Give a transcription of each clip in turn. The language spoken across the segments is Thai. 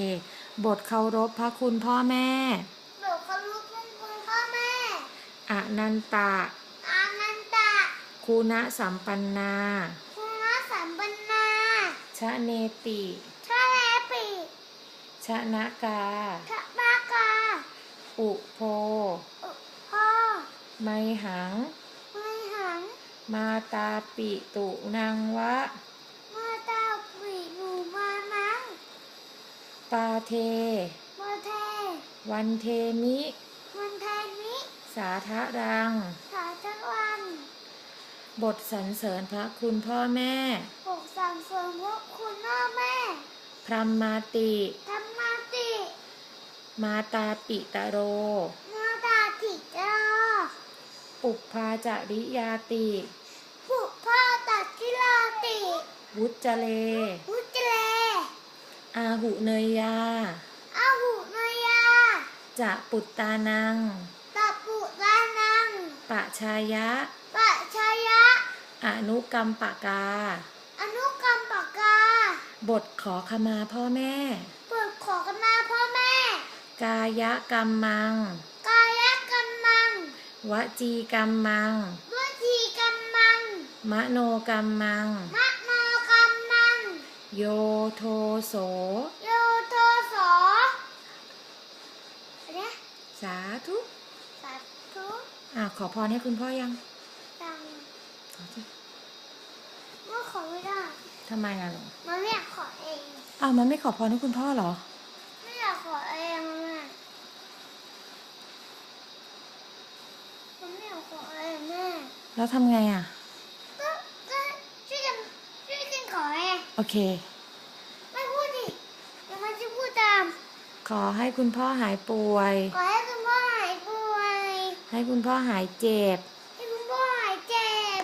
เค บทเคารพพระคุณพ่อแม่หนูเคารพคุณคุณพ่อแม่ อนันตะ อานันตะ คุณสัมปันนา คุณสัมปันนา ชะเนติชาแลปิชะนากา ชะบากา อุโพ อุพ่อไมหัง ไม่หัง มาตาปิตุนังวะ มาตาปีหนูมานัง ปาเทมาเท วันเทมิมันแทนนิสาทะรัง สาจักวัน บทสรรเสริญพระคุณพ่อแม่ปกสั่งเสริมพวกคุณพ่อแม่ พรหมมาติธรรมาติ มาตาปิตโร มาตาติจาปุพพาจริยาติ ปุพ่อตัดกิลาติ วุจเลวุจเล อาหุเนยยา อาหุนยา จะปุตตานังตะปุตานัง ปะชายะ ปะชายะ อนุกรรมปกา อนุกรรมปากกา บทขอขมาพ่อแม่เปิดขอกันมาพ่อแม่ กายกรรมมัง กายกรรมัง วจีกรรมมังด้วยทีกรรมัง มโนกรรมมังมะโนกรรมัง โยโทโส โยโทโสอะไรนะสาธุสาธุอะขอพรให้คุณพ่อยังตังขอสิเมื่อขอไม่ได้ทำไมอะหนูมันไม่อยากขอเองอ้าวมันไม่ขอพรให้คุณพ่อเหรอ ไม่อยากขอเองแม่มันไม่อยากขอเองแม่แล้วทำไงอะ ก็ก็ช่วยกันช่วยกันขอเอง โอเค ไม่พูดดิเดี๋ยวมันจะพูดตาม ขอให้คุณพ่อหายป่วย ขอให้คุณพ่อหายป่วย ให้คุณพ่อหายเจ็บ ให้คุณพ่อหายเจ็บ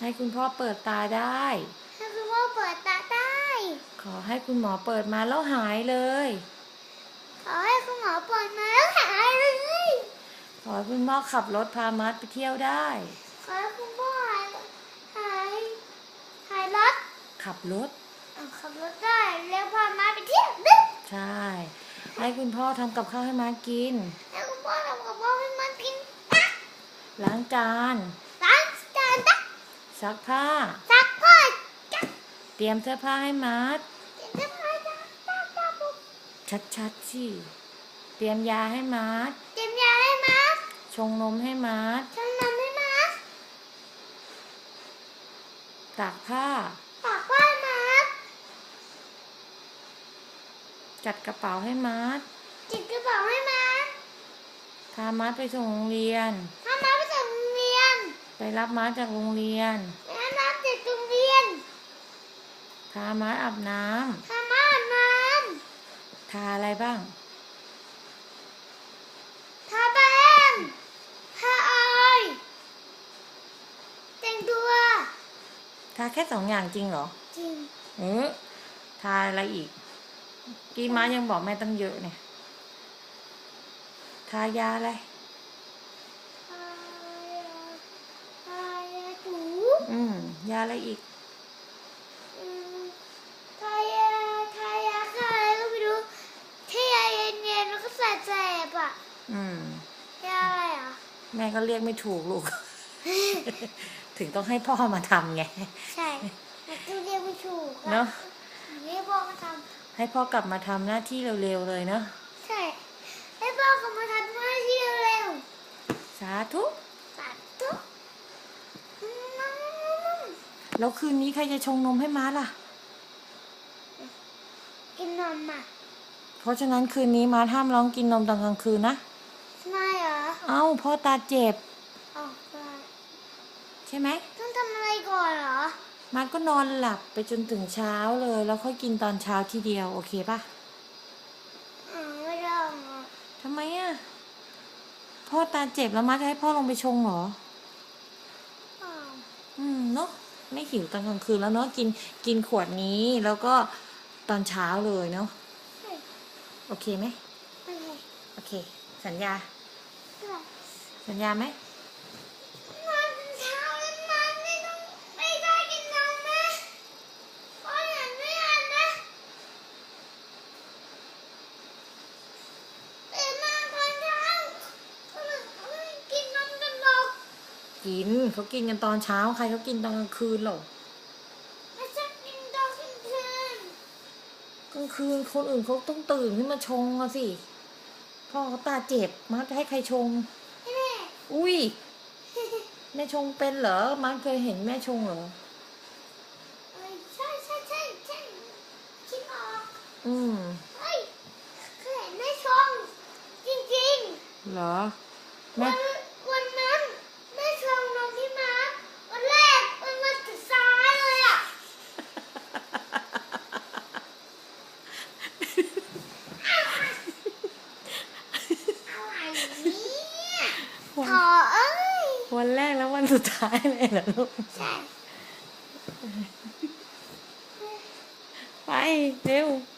ให้คุณพ่อเปิดตาได้ ให้คุณพ่อเปิดตาได้ ขอให้คุณหมอเปิดมาแล้วหายเลย ขอให้คุณหมอเปิดมาแล้วหายเลย ขอให้คุณพ่อขับรถพามัดไปเที่ยวได้ ขอให้คุณพ่อหายหายหายรถ ขับรถเอาขับรถได้แล้วพามาไปเที่ยวดึกใช่ ให้คุณพ่อทำกับข้าวให้มากินให้คุณพ่อทำกับพ่อให้มันกินตักล้างจาน ล้างจานตักซักผ้า ซักผ้าจักเตรียมเสื้อผ้าให้มัดเดี๋ยวจะพาจักตักตักปุ๊บชัดๆสิ เตรียมยาให้มัดเตรียมยาให้มัดชงนมให้มัดทำนมให้มัดตากผ้าตากผ้ามัด จัดกระเป๋าให้มัดจิตกระเป๋าให้มัดพามัดไปส่งโรงเรียนถ้ามัดไปส่งโรงเรียนไปรับมัดจากโรงเรียน แล้วน้ำจิตโรงเรียนพามัดอาบน้ถ้ามัดน้ำทาอะไรบ้างำทาแป้งทาออยแต่งตัวทาแค่สองอย่างจริงเหรอ จริง เออทาอะไรอีก กี้ม้ายังบอกแม่ตั้งเยอะเนี่ย ทายาอะไร ทายาทายาถูอืม ยาอะไรอีกอืมทายา ทายาค่ะอะไรก็ไม่รู้ที่ยาเย็นๆแล้วก็แสบๆอะ อืม ยาอะไรอะ แม่ก็เรียกไม่ถูกลูก ถึงต้องให้พ่อมาทำไง ใช่มันจะเรียกไม่ถูกอเนอะ เรียกพ่อมาท ให้พ่อกลับมาทำหน้าที่เร็วๆเลยเนาะำใช่ ให้พ่อกลับมาทำหน้าที่เร็วสาธุๆสาธุอืมแล้วคืนนี้ใครจะชงนมให้ม้าล่ะ กินนมอะเพราะฉะนั้นคืนนี้ม้าห้ามร้องกินนมตอนกลางคืนนะ ไม่เหรอเอ้าพ่อตาเจ็บอ๋อได้ใช่ไหมต้องทำอะไรก่อนเหรอ ม้าก็นอนหลับไปจนถึงเช้าเลย แล้วค่อยกินตอนเช้าทีเดียว โอเคปะอืมไม่ต้องอะทำไมอะ พ่อตาเจ็บแล้วม้าจะให้พ่อลงไปชงเหรออ้าวอืมเนาะไม่หิวตอนกลางคืนแล้วเนาะกินกินขวดนี้แล้วก็ตอนเช้าเลยเนาะเฮ้ยโอเคไหมไม่ใช่โอเค สัญญาไม่ใช่สัญญาไหม นอนจนเช้าแล้วมันไม่ต้องไม่ได้กินนมนะเพราะอย่างไม่อ่านนะ กินเขากินกันตอนเช้าใครเขากินตอนกลางคืนหรอไม่ชอบกินตอนกลางคืนกลางคืนคนอื่นเขาต้องตื่นขึ้นมาชงอะสิพ่อเขาตาเจ็บมาจะให้ใครชงให้แม่อุ้ยแม่ชงเป็นเหรอมาเคยเห็นแม่ชงเหรอเอ้ยใช่ใช่ใช่ใช่คิดออกอืมเฮ้ยเคยเห็นแม่ชงจริงเหรอๆแม่ วันวันนั้นแม่ชงนมที่มาวันแรกมันมาจุดซ้ายเลยอะอะไรเนี่ย วัน ขอเอ้ยวันแรกแล้ววันสุดท้ายเลยเหรอลูก ใช่ไปเร็วไ